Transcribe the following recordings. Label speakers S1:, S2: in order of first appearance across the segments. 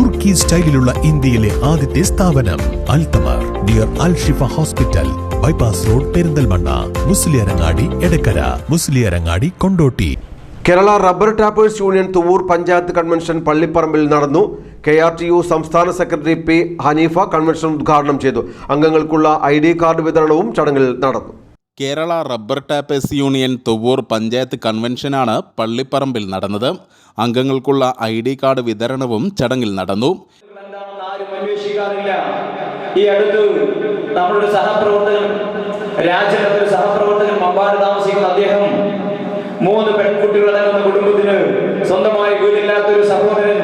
S1: തുർക്കി സ്റ്റൈലിലുള്ള ഇന്ത്യയിലെ ആദ്യത്തെ സ്ഥാപനം Althamar near Al Shifa hospital bypass road Perinthalmanna Musliyarangadi Edakkara Musliyarangadi Kondotty.
S2: Kerala rubber tappers union Thuvvur panchayat convention പള്ളിപ്പറമ്പിൽ നടന്നു. K R T U സംസ്ഥാന secretary P Haneefa convention ഉദ്ഘാടനം ചെയ്തു. അംഗങ്ങൾക്കുള്ള I D card വിതരണവും ചടങ്ങിൽ നടന്നു.
S3: Kerala rubber tappers union Thovvur panchayat കൺവെൻഷനാണ് പള്ളിപ്പറമ്പിൽ നടന്നത്. അംഗങ്ങൾക്കുള്ള ഐ ഡി കാർഡ് വിതരണവും ചടങ്ങിൽ നടന്നു.
S4: ഈ അടുത്ത് നമ്മുടെ സഹപ്രവർത്തകൻ രാജ്യത്തെ സഹപ്രവർത്തകൻ മമ്പാട് താമസിക്കുന്ന അദ്ദേഹം മൂന്ന് പെൺകുട്ടികളടങ്ങുന്ന കുടുംബത്തിന് സ്വന്തമായി വീടില്ലാത്തൊരു സഹോദരൻ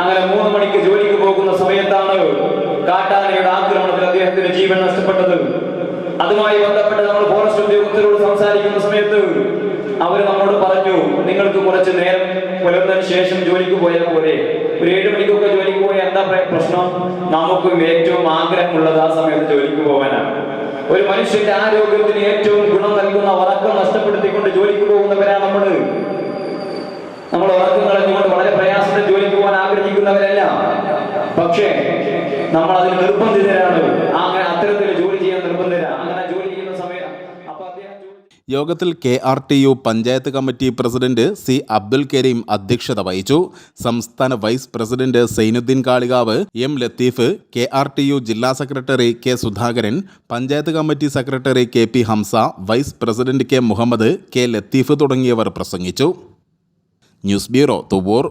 S4: അങ്ങനെ മൂന്ന് മണിക്ക് ജോലിക്ക് പോകുന്ന സമയത്താണ് കാട്ടാനയുടെ ആക്രമണത്തിൽ അദ്ദേഹത്തിന്റെ ജീവൻ നഷ്ടപ്പെട്ടത്. അതുമായി ബന്ധപ്പെട്ട് നമ്മൾ ഫോറസ്റ്റ് ഉദ്യോഗസ്ഥരോട് സംസാരിക്കുന്ന സമയത്ത് അവർ നമ്മോട് പറഞ്ഞു നിങ്ങൾക്ക് കുറച്ച് നേരം പുലർന്നതിന് ശേഷം ജോലിക്ക് പോയാൽ പോലെ ഒരു ഏഴ് മണിക്കൊക്കെ ജോലിക്ക് പോയാൽ എന്താ പ്ര- പ്രശ്നം? നമുക്ക് ഏറ്റവും ആഗ്രഹമുള്ളത് ആ സമയത്ത് ജോലിക്ക് പോകാനാണ്. ഒരു മനുഷ്യന്റെ ആരോഗ്യത്തിന് ഏറ്റവും ഗുണം നൽകുന്ന ഉറക്കം നഷ്ടപ്പെടുത്തിക്കൊണ്ട് ജോലിക്ക് പോകുന്നവരാ നമ്മൾ നമ്മൾ ഉറക്കം കളഞ്ഞുകൊണ്ട് വളരെ പ്രയാസത്തിൽ ജോലിക്ക് പോകാൻ ആഗ്രഹിക്കുന്നവരല്ല. പക്ഷേ നമ്മൾ അതിന് നിർബന്ധിതരാണ്.
S3: യോഗത്തിൽ K R T U panchayat committee president C Abdul Kareem അധ്യക്ഷത വഹിച്ചു. സംസ്ഥാന vice president Zainuddin Kalikavu M Latheef K R T U ജില്ലാ secretary K Sudhakaran panchayat committee secretary K P Hamza vice president K Muhammad K Latheef തുടങ്ങിയവർ പ്രസംഗിച്ചു. News bureau Thuvur